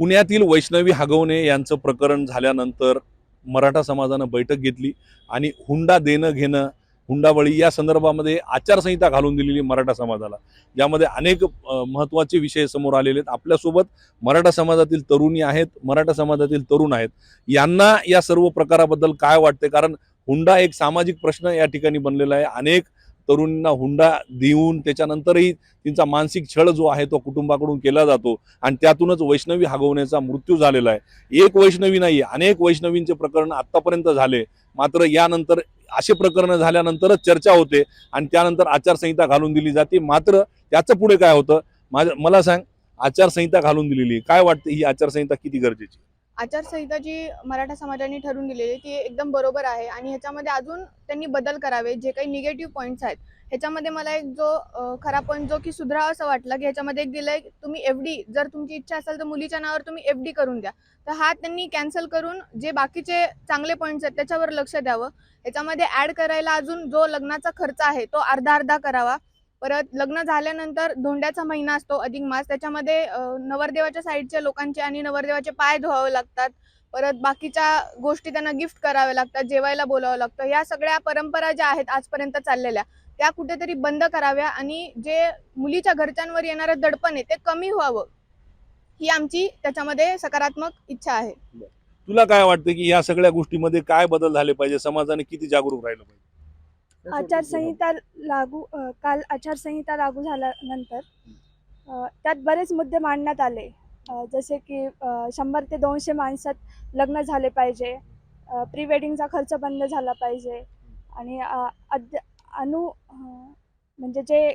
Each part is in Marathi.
पुण्यातील वैष्णवी हागवणे यांचं प्रकरण झाल्यानंतर मराठा समाजानं बैठक घेतली आणि हुंडा देणं घेणं हुंडाबळी या संदर्भामध्ये आचारसंहिता घालून दिलेली मराठा समाजाला. ज्यामध्ये अनेक महत्त्वाचे विषय समोर आलेले आहेत. आपल्यासोबत मराठा समाजातील तरुणी आहेत मराठा समाजातील तरुण आहेत. यांना या सर्व प्रकाराबद्दल काय वाटते कारण हुंडा एक सामाजिक प्रश्न या ठिकाणी बनलेला आहे. अनेक तरुणींना हुंडा देऊन त्याच्यानंतरही त्यांचा मानसिक छळ जो आहे तो कुटुंबाकडून केला जातो आणि त्यातूनच वैष्णवी हागवण्याचा मृत्यू झालेला आहे. एक वैष्णवी नाही अनेक वैष्णवींचे प्रकरण आत्तापर्यंत झाले. मात्र यानंतर असे प्रकरण झाल्यानंतरच चर्चा होते आणि त्यानंतर आचारसंहिता घालून दिली जाते. मात्र त्याचं पुढे काय होतं? माझ्या मला सांग आचारसंहिता घालून दिलेली काय वाटतं? ही आचारसंहिता किती गरजेची आचारसंहिता जी मराठा समाजाने ठरवून दिलेली आहे, ती एकदम बरोबर आहे. आणि ह्याच्यामध्ये अजून त्यांनी बदल करावे जे काही निगेटिव्ह पॉईंट्स आहेत. ह्याच्यामध्ये मला एक जो खरा पॉईंट जो की सुधरावा असं वाटला की ह्याच्यामध्ये एक दिलंय तुम्ही एफ डी जर तुमची इच्छा असेल तर मुलीच्या नावावर तुम्ही एफ डी करून द्या. तर हा त्यांनी कॅन्सल करून जे बाकीचे चांगले पॉईंट्स आहेत त्याच्यावर लक्ष द्यावं. ह्याच्यामध्ये ॲड करायला अजून जो लग्नाचा खर्च आहे तो अर्धा अर्धा करावा. परत लग्न झाल्यानंतर धोंड्याचा महिना असतो अधिक मास. त्याच्यामध्ये नवरदेवाच्या साईडच्या लोकांचे आणि नवरदेवाचे पाय धुवावे लागतात. परत बाकीच्या गोष्टी त्यांना गिफ्ट कराव्या लागतात जेवायला बोलावं लागतं. या सगळ्या परंपरा ज्या आहेत आजपर्यंत चाललेल्या त्या कुठेतरी बंद कराव्या आणि जे मुलीच्या घरच्यांवर येणारं दडपण आहे ते कमी व्हावं ही आमची त्याच्यामध्ये सकारात्मक इच्छा आहे. तुला काय वाटतं की या सगळ्या गोष्टीमध्ये काय बदल झाले पाहिजे? समाजाने किती जागरूक राहिलं पाहिजे? आचारसंहिता लागू काल आचारसंहिता लागू झाल्यानंतर त्यात बरेच मुद्दे मांडण्यात आले. जसे की शंभर ते दोनशे माणसात लग्न झाले पाहिजे प्री वेडिंगचा खर्च बंद झाला पाहिजे आणि अद्य अनु म्हणजे जे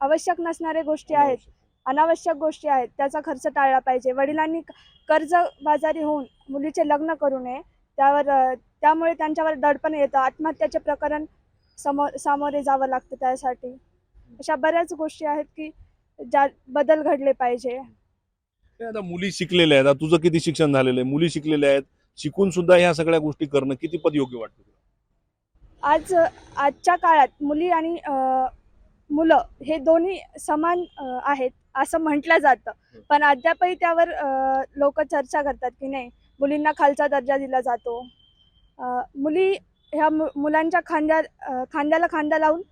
आवश्यक नसणाऱ्या गोष्टी आहेत अनावश्यक. गोष्टी आहेत त्याचा खर्च टाळला पाहिजे. वडिलांनी कर्जबाजारी होऊन मुलीचे लग्न करू नये त्यावर त्यामुळे त्यांच्यावर दडपण येतं. आत्महत्याचे प्रकरण समोर सामोरे जावं लागतं त्यासाठी. अशा बऱ्याच गोष्टी आहेत की ज्या बदल घडले पाहिजे. आता मुली शिकलेल्या आहेत. आता तुझं किती शिक्षण झालेलं आहे? मुली शिकलेल्या आहेत. शिकून सुद्धा ह्या सगळ्या गोष्टी करणं किती पद योग्य वाटतं तुला? आज आजच्या काळात मुली आणि अ, मुलं हे दोन्ही समान अ, आहेत असं म्हटलं जातं. पण अद्यापही त्यावर लोक चर्चा करतात की नाही मुलींना खालचा दर्जा दिला जातो. अ, मुली ह्या मु मुलांच्या खांद्या खांद्याला खांदा लावून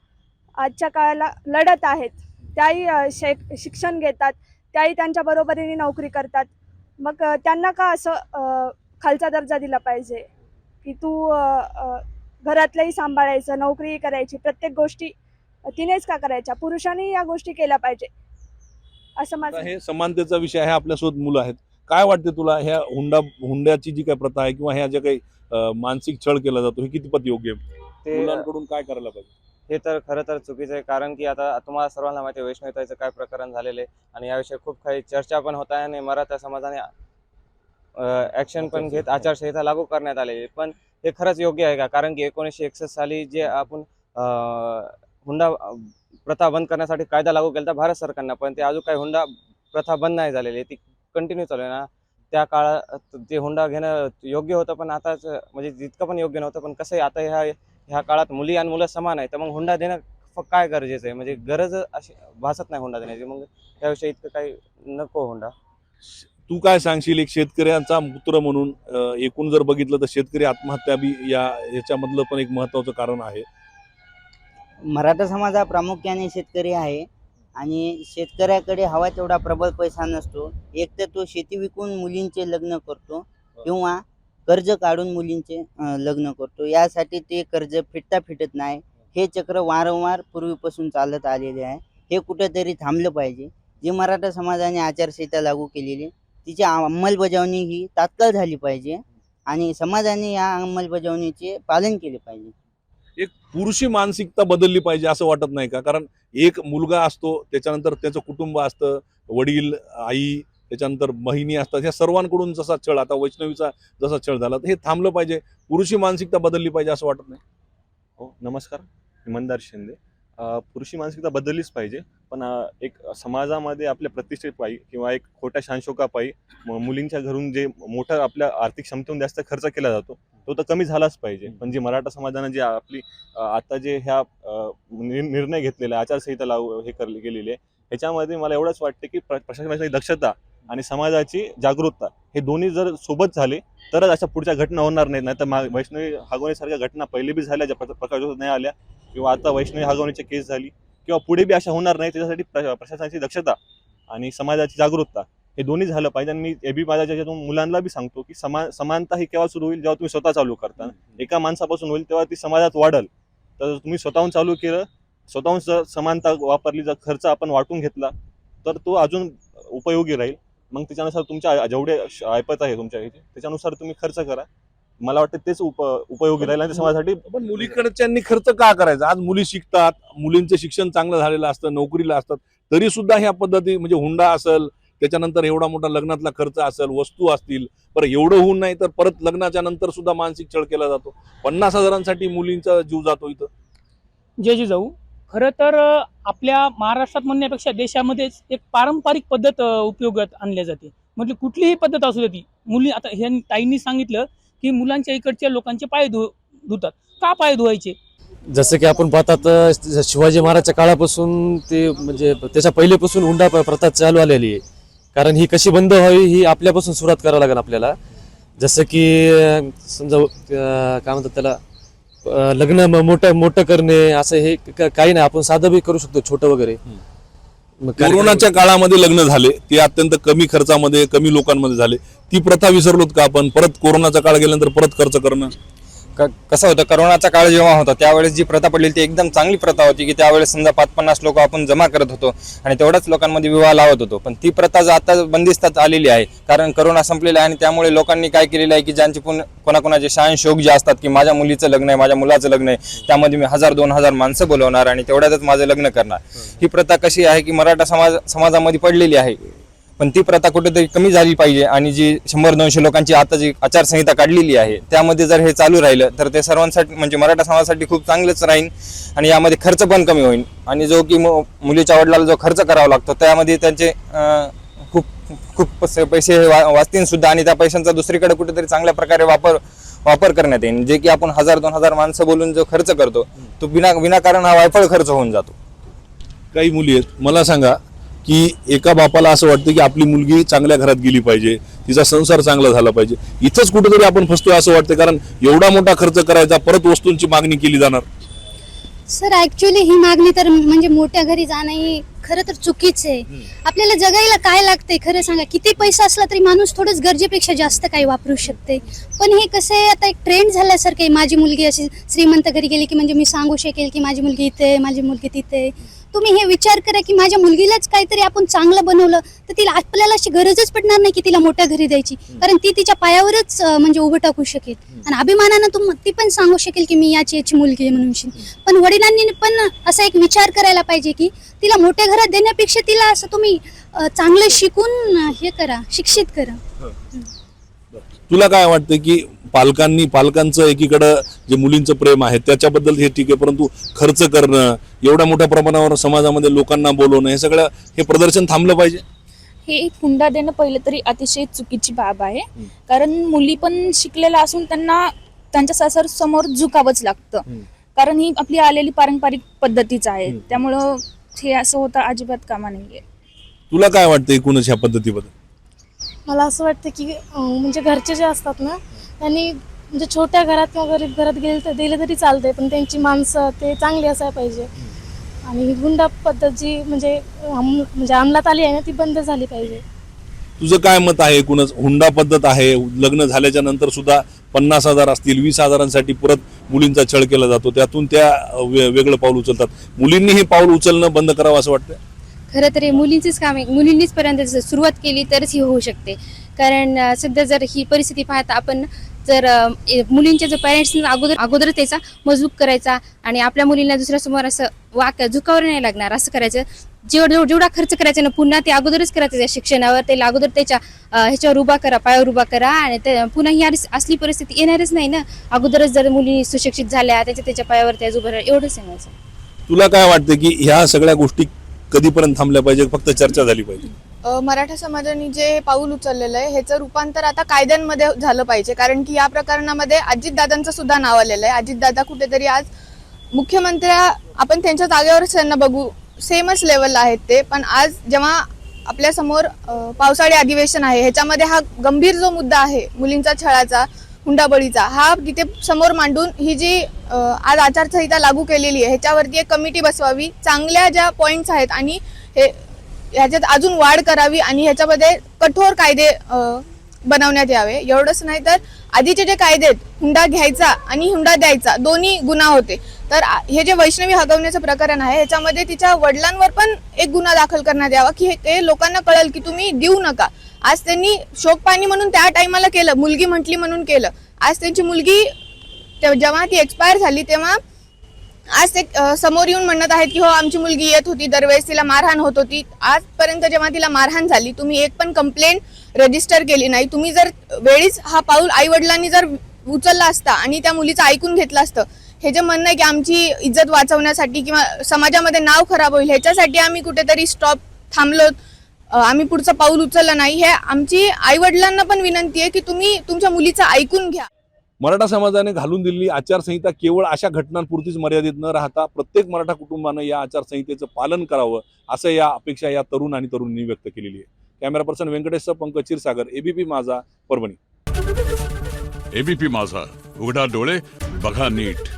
आजच्या काळाला लढत आहेत. त्याही शे शिक्षण घेतात. त्याही त्यांच्या बरोबरीने नोकरी करतात. मग त्यांना का असं खालचा दर्जा दिला पाहिजे? की तू घरातलंही सांभाळायचं नोकरीही करायची प्रत्येक गोष्टी तिनेच का करायच्या? पुरुषांनी या गोष्टी केल्या पाहिजे. असं माझं हे समानतेचा विषय आहे आपल्यासोबत मुलं आहेत. काय वाटते तुला? ह्या हुंडा हुंड्याची जी काही प्रथा आहे किंवा ह्या ज्या काही मानसिक छळ केला जातो हे कितपत योग्य ते मुलांकडून काय करायला पाहिजे? हे तर खरं तर चुकीचं आहे कारण की आता तुम्हाला सर्वांना माहिती आहे वैष्णवताचं काय प्रकरण झालेलं आहे आणि याविषयी खूप काही चर्चा पण होत आहे आणि मराठा समाजाने ऍक्शन पण घेत आचारसंहिता. लागू करण्यात आलेली. पण हे खरंच योग्य आहे का? कारण की एकोणीसशे एकसष्ट साली जे आपण हुंडा प्रथा बंद करण्यासाठी कायदा लागू केला भारत सरकारनं पण ते अजून काही हुंडा प्रथा बंद नाही झालेली आहे. ती कंटिन्यू चालू आहे ना. त्या काळात ते हुंडा घेणं योग्य होतं पण आताच म्हणजे जितकं पण योग्य नव्हतं पण कसं आहे आता ह्या ह्या काळात मुली आणि मुलं समान आहे तर मग हुंडा देणं फ- काय गरजेचं आहे? म्हणजे गरज अशी भासत नाही हुंडा देण्याची. मग त्याविषयी इतकं काही नको हुंडा तू काय सांगशील एक शेतकऱ्यांचा पुत्र म्हणून? एकूण जर बघितलं तर शेतकरी आत्महत्या बी या याच्यामधलं पण एक महत्वाचं कारण आहे. मराठा समाज हा प्रामुख्याने शेतकरी आहे. आणि शेतकऱ्याकडे हवा तेवढा प्रबळ पैसा नसतो. एक तर तो शेती विकून मुलींचे लग्न करतो किंवा कर्ज काढून मुलींचे लग्न करतो. यासाठी ते कर्ज फिटता फिटत नाही. हे चक्र वारंवार पूर्वीपासून चालत आलेले आहे. हे कुठेतरी थांबलं पाहिजे. जे मराठा समाजाने आचारसंहिता लागू केलेली आहे, तिची अंमलबजावणी ही तात्काळ झाली पाहिजे आणि समाजाने या अंमलबजावणीचे पालन केले पाहिजे. एक पुरुषी मानसिकता बदलली पाहिजे असं वाटत नाही का? कारण एक मुलगा असतो त्याच्यानंतर त्याचं कुटुंब असतं वडील आई त्याच्यानंतर बहिणी असतात ह्या सर्वांकडून जसा छळ आता वैष्णवीचा जसा छळ झाला तर हे थांबलं पाहिजे. पुरुषी मानसिकता बदलली पाहिजे असं वाटत नाही. हो नमस्कार. इमानदार शिंदे. पुरुषी मानसिकता बदललीच पाहिजे. पण एक समाजामध्ये आपल्या प्रतिष्ठेपायी किंवा एक खोट्या शानशोकापायी मुलींच्या घरून जे मोठं आपल्या आर्थिक क्षमतेहून जास्त खर्च केला जातो तो तर कमी झालाच पाहिजे. पण जे मराठा समाजानं जे आपली आता जे ह्या निर्णय घेतलेला आचारसंहिता लागू हे करली गेलेली आहे ह्याच्यामध्ये मला एवढंच वाटतं की प्र- प्रशासनाची दक्षता आणि समाजाची जागरूकता हे दोन्ही जर सोबत झाले तरच अशा पुढच्या घटना होणार नाहीत. नाही तर वैष्णवी हागवणीसारख्या घटना पहिले बी झाल्या ज्या प्रका- प्रकाशोत्सवात नाही आल्या किंवा आता वैष्णवी हगवण्याची केस झाली किंवा पुढे बी अशा होणार नाही त्याच्यासाठी प्रशासनाची दक्षता आणि समाजाची जागरूकता हे दोन्ही झालं पाहिजे. आणि मी एबी बी माझ्या ज्याच्यातून मुलांना बी सांगतो की समान समानता ही केव्हा सुरू होईल? जेव्हा तुम्ही स्वतः चालू करता. एका माणसापासून होईल तेव्हा ती समाजात वाढल. तर तुम्ही स्वतःहून चालू केलं स्वतःहून जर समानता वापरली जर खर्च आपण वाटून घेतला तर तो अजून उपयोगी राहील. मग त्याच्यानुसार तुमच्या जेवढे ऐपत आहे तुमच्या इथे त्याच्यानुसार तुम्ही खर्च करा. मला वाटतं तेच उप उपयोगी राहील आणि ते समाजासाठी पण मुलीकडच्यांनी खर्च का करायचा? आज मुली शिकतात मुलींचं शिक्षण चांगलं झालेलं असतं नोकरीला असतात तरी सुद्धा ह्या पद्धती म्हणजे हुंडा असेल त्याच्यानंतर एवढा मोठा लग्नातला खर्च असेल वस्तू असतील बरं एवढं होऊन नाही तर परत लग्नाच्या नंतर सुद्धा मानसिक छळ केला जातो. पन्नास हजारांसाठी मुलींचा जीव जातो इथं. जय जिजाऊ खरं तर आपल्या महाराष्ट्रात म्हणण्यापेक्षा देशामध्येच एक पारंपरिक पद्धत उपयोगात आणल्या जाते. म्हणजे कुठलीही पद्धत असू दे ती. मुली आता ह्या ताईंनी सांगितलं की मुलांच्या इकडच्या लोकांचे पाय धु धुतात. का पाय धुवायचे? जसं की आपण पाहतात शिवाजी महाराजच्या काळापासून ते म्हणजे त्याच्या पहिलेपासून हुंडा प्रथा चालू आलेली आहे. कारण ही कशी बंद व्हावी ही आपल्यापासून सुरुवात करावं लागेल आपल्याला. जसं की समजा काय म्हणतात त्याला लग्न मोठं मोठं करणे असं हे काही नाही. आपण साधं बी करू शकतो छोटं वगैरे. कोरोनाच्या काळामध्ये लग्न झाले ते अत्यंत कमी खर्चामध्ये कमी लोकांमध्ये झाले. ती प्रथा विसरलोत का आपण? परत कोरोनाचा काळ गेल्यानंतर परत खर्च करणं? क- कसं होतं करोनाचा काळ जेव्हा होता त्यावेळेस जी प्रथा पडली ती एकदम चांगली प्रथा होती की त्यावेळेस समजा पाच पन्नास लोक आपण जमा करत होतो आणि तेवढ्याच लोकांमध्ये विवाह लावत होतो. पण ती प्रथा जर आता बंदिस्तात आलेली आहे कारण करोना संपलेला आहे आणि त्यामुळे लोकांनी काय केलेलं आहे की ज्यांचे पण कोणाकोणाचे शान शोक जे असतात की माझ्या मुलीचं लग्न आहे माझ्या मुलाचं लग्न आहे त्यामध्ये मी हजार दोन हजार माणसं बोलवणार आणि तेवढ्यातच माझं लग्न करणार. ही प्रथा कशी आहे की मराठा समाज समाजामध्ये पडलेली आहे? पण ती प्रथा कुठेतरी कमी झाली पाहिजे आणि जी शंभर दोनशे लोकांची आता जी आचारसंहिता काढलेली आहे त्यामध्ये जर हे चालू राहिलं तर ते सर्वांसाठी म्हणजे मराठा समाजासाठी खूप चांगलंच राहील आणि यामध्ये खर्च पण कमी होईल. आणि जो की मु- मुलीच्या वडिलाला जो खर्च करावा लागतो त्यामध्ये त्यांचे खूप खूप पैसे- हे वा- वाचतील सुद्धा आणि त्या पैशांचा दुसरीकडे कुठेतरी चांगल्या प्रकारे वापर वापर करण्यात येईल. जे की आपण हजार दोन हजार माणसं बोलून जो खर्च करतो तो बिना विनाकारण हा वायफळ खर्च होऊन जातो. काही मुली आहेत मला सांगा की एका बापाला असं वाटतं की आपली मुलगी चांगल्या घरात गेली पाहिजे तिचा संसार चांगला झाला पाहिजे. इथंच कुठेतरी आपण फसतोय असं वाटतं कारण एवढा मोठा खर्च करायचा परत वस्तूंची मागणी केली जाणार. सर ऍक्च्युली ही मागणी तर म्हणजे मोठ्या घरी जाणं ही खरं तर चुकीच आहे. आपल्याला जगायला काय लागतंय खरं सांगा? किती पैसा असला तरी माणूस थोडंच गरजेपेक्षा जास्त काही वापरू शकते पण हे कसं आहे आता एक ट्रेंड झाल्यासारखं आहे. माझी मुलगी अशी श्रीमंत घरी गेली की म्हणजे मी सांगू शकेल की माझी मुलगी इथे आहे, माझी मुलगी तिथे आहे. तुम्ही हे विचार करा की माझ्या मुलगीलाच काहीतरी आपण चांगलं बनवलं तर तिला आपल्याला अशी गरजच पडणार नाही की तिला मोठ्या घरी द्यायची. कारण ती तिच्या पायावरच म्हणजे उभं टाकू शकेल. आणि अभिमानानं तुम ती पण सांगू शकेल की मी याची याची मुलगी आहे म्हणून. पण वडिलांनी पण असा एक विचार करायला पाहिजे की तिला मोठ्या घरात देण्यापेक्षा तिला असं तुम्ही चांगलं शिकून हे करा शिक्षित करा. तुला काय वाटतं की पालकांनी पालकांचं एकीकडं जे मुलींचं प्रेम आहे त्याच्याबद्दल हे ठीक आहे परंतु खर्च करणं एवढ्या मोठ्या प्रमाणावर समाजामध्ये लोकांना बोलवणं हे सगळं हे प्रदर्शन थांबलं पाहिजे? हे हुंडा देणं पहिलं तरी अतिशय चुकीची बाब आहे. कारण मुली पण शिकलेल्या असून त्यांना त्यांच्या सासर समोर झुकावंच लागतं. कारण ही आपली आलेली पारंपरिक पद्धतीच आहे. त्यामुळं हे असं होतं अजिबात कामा नाहीये. तुला काय वाटतं एकूणच ह्या पद्धतीबद्दल? मला असं वाटतं की अं, म्हणजे घरचे जे असतात ना त्यांनी म्हणजे छोट्या घरात किंवा गरीब घरात गेले तर दिले तरी चालते पण त्यांची माणसं ते चांगली असायला पाहिजे. आणि ही गुंडा पद्धत जी म्हणजे अंम- म्हणजे अंमलात आली आहे ना ती बंद झाली पाहिजे. तुझं काय मत आहे? एकूणच हुंडा पद्धत आहे लग्न झाल्याच्यानंतर सुद्धा पन्नास हजार असतील वीस हजारांसाठी परत मुलींचा छळ केला जातो. त्यातून त्या वे- वेगळं पाऊल उचलतात. मुलींनी हे पाऊल उचलणं बंद करावं असं वाटतं खरं तर हे मुलींचीच काम आहे. मुलींनीच पर्यंत सुरुवात केली तरच ही होऊ शकते. कारण सध्या जर ही परिस्थिती पाहता आपण जर मुलींच्या जर पॅरेंट्सनी अगोदर अगोदर त्याचा मजबूत करायचा आणि आपल्या मुलींना दुसऱ्यासमोर असं वाक झुकावर नाही लागणार असं करायचं. जेवढा जेवढा खर्च करायचा ना पुन्हा ते अगोदरच करायचं त्या शिक्षणावर. त्याला अगोदर त्याच्या ह्याच्यावर उभा करा पायावर उभा करा आणि पुन्हा ही असली परिस्थिती येणारच नाही ना. अगोदरच जर मुली सुशिक्षित झाल्या त्याच्या त्याच्या पायावर त्या उभं एवढंच आहे माझं तुला काय वाटतं की ह्या सगळ्या गोष्टी कधीपर्यंत थांबल्या पाहिजे फक्त चर्चा झाली पाहिजे? अ, मराठा समाजाने जे पाऊल उचललेलं आहे ह्याचं रूपांतर आता कायद्यांमध्ये झालं पाहिजे. कारण की या प्रकरणामध्ये अजितदादांचं सुद्धा नाव आलेलं आहे. अजितदादा कुठेतरी आज मुख्यमंत्र्या आपण त्यांच्या जागेवरच त्यांना बघू सेमच लेवलला आहेत ते. पण आज जेव्हा आपल्यासमोर अ, पावसाळी अधिवेशन आहे ह्याच्यामध्ये हा गंभीर जो मुद्दा आहे मुलींचा छळाचा हुंडाबळीचा हा तिथे समोर मांडून ही जी आज आचारसंहिता लागू केलेली आहे ह्याच्यावरती एक कमिटी बसवावी चांगल्या ज्या पॉईंट्स आहेत आणि हे ह्याच्यात अजून वाढ करावी आणि ह्याच्यामध्ये कठोर कायदे बनवण्यात यावे. एवढंच नाही तर आधीचे जे कायदे आहेत हुंडा घ्यायचा आणि हुंडा द्यायचा दोन्ही गुन्हा होते. तर हे जे वैष्णवी हगवण्याचं प्रकरण आहे ह्याच्यामध्ये तिच्या वडिलांवर पण एक गुन्हा दाखल करण्यात यावा की हे ते लोकांना कळेल की तुम्ही देऊ नका. आज त्यांनी शोकपाणी म्हणून त्या टायमाला केलं मुलगी म्हटली म्हणून केलं. आज त्यांची मुलगी ते- जेव्हा ती एक्सपायर झाली तेव्हा आज ते समोर येऊन म्हणत आहेत की हो आमची मुलगी येत होती दरवेळेस तिला मारहाण होत होती. आजपर्यंत जेव्हा तिला मारहाण झाली तुम्ही एक पण कंप्लेंट रजिस्टर केली नाही. तुम्ही जर वेळीच हा पाऊल आई वडिलांनी जर उचलला असता आणि त्या मुलीचं ऐकून घेतलं असतं हे जे म्हणणं आहे की आमची इज्जत वाचवण्यासाठी किंवा समाजामध्ये नाव खराब होईल ह्याच्यासाठी आम्ही कुठेतरी स्टॉप थांबलो आम्ही पुढचं पाऊल उचललं नाही. हे आमची आई वडिलांना पण विनंती आहे की तुम्ही तुमच्या मुलीचं ऐकून घ्या. मराठा समाजाने घालून दिलेली आचारसंहिता केवळ अशा घटनांपुरतीच मर्यादित न राहता प्रत्येक मराठा कुटुंबानं या आचारसंहितेचं पालन करावं असं या अपेक्षा या तरुण आणि तरुणींनी व्यक्त केलेली आहे. Camera person Venkatesh Pankaj Kshirsagar ABP Majha Parbhani. ABP माझा. उघडा डोळे बघा नीट.